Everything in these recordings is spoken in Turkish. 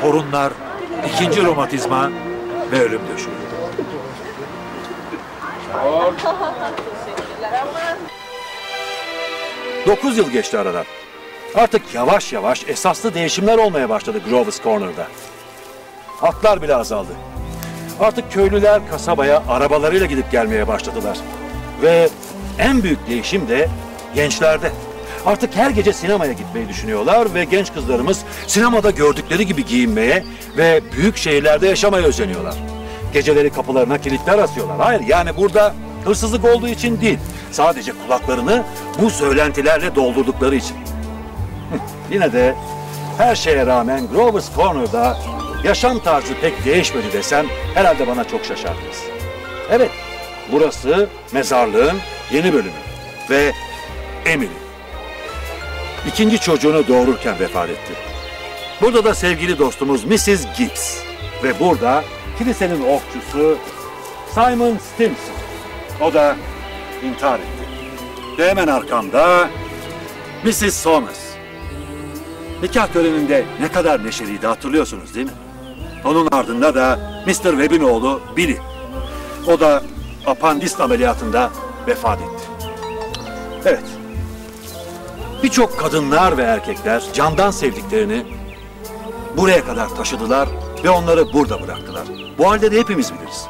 torunlar, ikinci romatizma ve ölüm döşeği. Dokuz yıl geçti aradan. Artık yavaş yavaş esaslı değişimler olmaya başladı Grover's Corner'da. Atlar bile azaldı. Artık köylüler kasabaya arabalarıyla gidip gelmeye başladılar. Ve en büyük değişim de gençlerde. Artık her gece sinemaya gitmeyi düşünüyorlar ve genç kızlarımız sinemada gördükleri gibi giyinmeye ve büyük şehirlerde yaşamaya özeniyorlar. Geceleri kapılarına kilitler asıyorlar. Hayır yani burada hırsızlık olduğu için değil. Sadece kulaklarını bu söylentilerle doldurdukları için. Yine de her şeye rağmen Grover's Corner'da yaşam tarzı pek değişmedi desem herhalde bana çok şaşardınız. Evet, burası mezarlığın yeni bölümü ve Emily. İkinci çocuğunu doğururken vefat etti. Burada da sevgili dostumuz Mrs. Gibbs ve burada kilisenin okçusu Simon Stimson. O da intihar etti. Ve hemen arkamda Mrs. Somers. Nikah töreninde ne kadar neşeliydi hatırlıyorsunuz değil mi? Onun ardında da Mr. Webb'in oğlu Billy. O da apandist ameliyatında vefat etti. Evet. Birçok kadınlar ve erkekler candan sevdiklerini buraya kadar taşıdılar ve onları burada bıraktılar. Bu halde de hepimiz biliriz.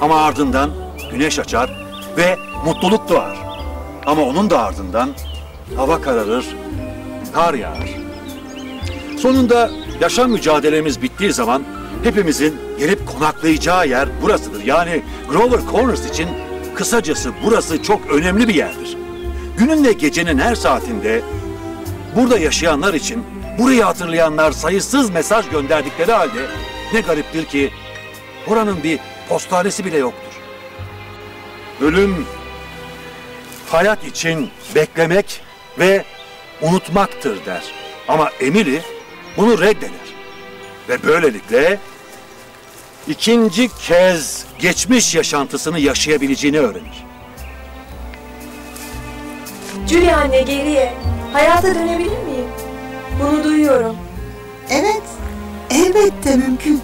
Ama ardından güneş açar ve mutluluk doğar. Ama onun da ardından hava kararır, kar yağar. Sonunda yaşam mücadelemiz bittiği zaman hepimizin gelip konaklayacağı yer burasıdır. Yani Grover Corners için kısacası burası çok önemli bir yerdir. Günün ve gecenin her saatinde burada yaşayanlar için burayı hatırlayanlar sayısız mesaj gönderdikleri halde ne gariptir ki oranın bir postanesi bile yoktur. Ölüm hayat için beklemek ve unutmaktır der. Ama Emily bunu reddeder. Ve böylelikle ikinci kez geçmiş yaşantısını yaşayabileceğini öğrenir. Julie anne geriye. Hayata dönebilir miyim? Bunu duyuyorum. Evet, elbette mümkün.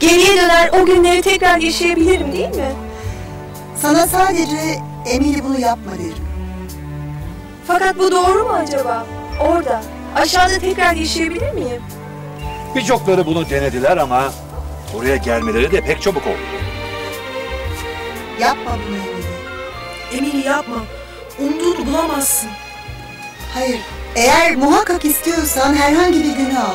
Geriye döner o günleri tekrar yaşayabilirim değil mi? Sana sadece Emily bunu yapma derim. Fakat bu doğru mu acaba? Orada, aşağıda tekrar yaşayabilir miyim? Birçokları bunu denediler ama buraya gelmeleri de pek çabuk oldu. Yapma bunu Emily. Emily yapma. Umduğunu bulamazsın. Hayır, eğer muhakkak istiyorsan herhangi bir günü al.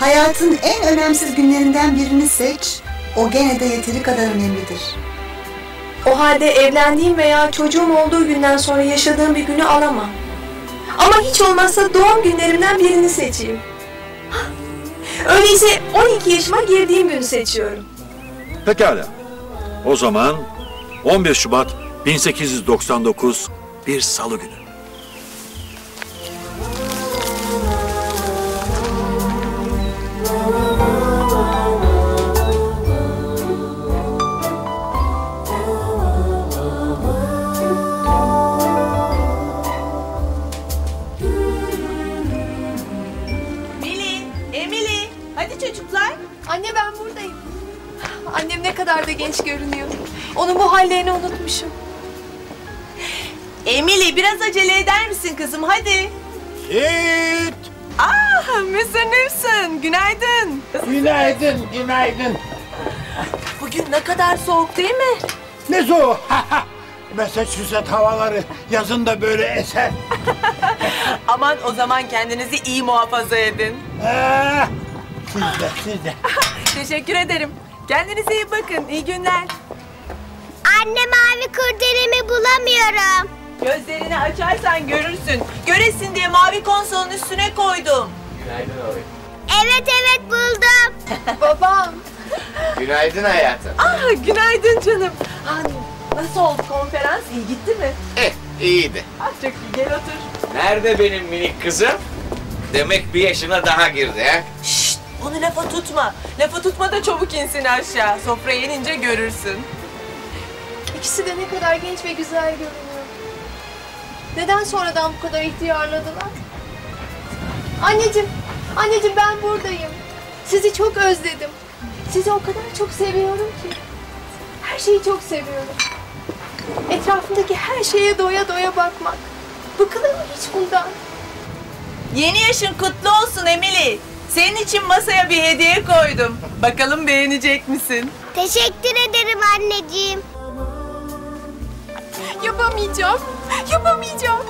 Hayatın en önemsiz günlerinden birini seç. O gene de yeteri kadar önemlidir. O halde evlendiğim veya çocuğum olduğu günden sonra yaşadığım bir günü alamam. Ama hiç olmazsa doğum günlerimden birini seçeyim. Öyleyse 12 yaşıma girdiğim günü seçiyorum. Pekala. O zaman 15 Şubat 1899 bir salı günü. Emily, Emily. Hadi çocuklar. Anne ben buradayım. Annem ne kadar da genç görünüyor. Onun bu hallerini unutmuşum. Emily biraz acele eder misin kızım hadi. Git. Ah Mr. Newson günaydın. Günaydın, günaydın. Bugün ne kadar soğuk değil mi? Ne soğuk. Massachusetts havaları yazın da böyle eser. Aman o zaman kendinizi iyi muhafaza edin. Ah, siz de, siz de. Teşekkür ederim. Kendinize iyi bakın. İyi günler. Anne mavi kurdelemi bulamıyorum. Gözlerini açarsan görürsün. Göresin diye mavi konsolun üstüne koydum. Evet evet buldum. Babam. Günaydın hayatım. Ah günaydın canım. Ah, nasıl oldu konferans? İyi gitti mi? Eh, iyiydi. Ah çok iyi gel otur. Nerede benim minik kızım? Demek bir yaşına daha girdi ha? Şşt onu lafa tutma. Lafa tutma da çabuk insin aşağı. Sofraya inince görürsün. İkisi de ne kadar genç ve güzel görünüyor. Neden sonradan bu kadar ihtiyarladılar? Anneciğim, anneciğim ben buradayım. Sizi çok özledim. Sizi o kadar çok seviyorum ki. Her şeyi çok seviyorum. Etrafımdaki her şeye doya doya bakmak. Bıkılır mı hiç bundan? Yeni yaşın kutlu olsun Emily. Senin için masaya bir hediye koydum. Bakalım beğenecek misin? Teşekkür ederim anneciğim. Yapamayacağım. Yapamayacağım.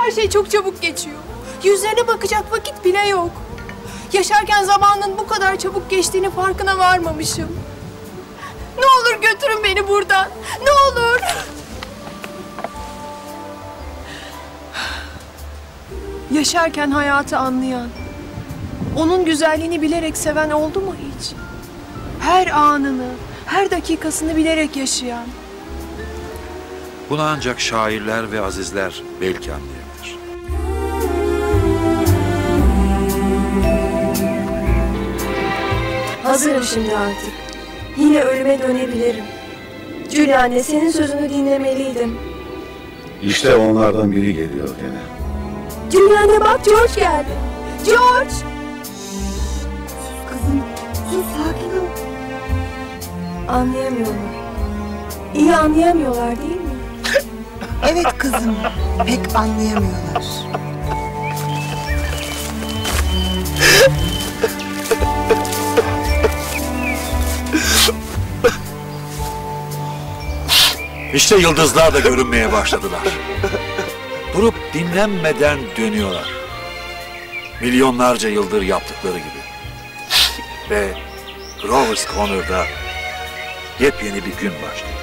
Her şey çok çabuk geçiyor. Yüzlerine bakacak vakit bile yok. Yaşarken zamanın bu kadar çabuk geçtiğini farkına varmamışım. Ne olur götürün beni buradan. Ne olur. Yaşarken hayatı anlayan, onun güzelliğini bilerek seven oldu mu hiç? Her anını, her dakikasını bilerek yaşayan. Bunu ancak şairler ve azizler belki anlayabilir. Hazırım şimdi artık. Yine ölüme dönebilirim. Julie anne senin sözünü dinlemeliydim. İşte onlardan biri geliyor gene. Julie anne bak George geldi. George! Kızım sus sakin ol. Anlayamıyorlar. İyi anlayamıyorlar değil mi? Evet kızım pek anlayamıyorlar. İşte yıldızlar da görünmeye başladılar. Durup dinlenmeden dönüyorlar. Milyonlarca yıldır yaptıkları gibi. Ve Grover's Corner'da yepyeni bir gün başladı.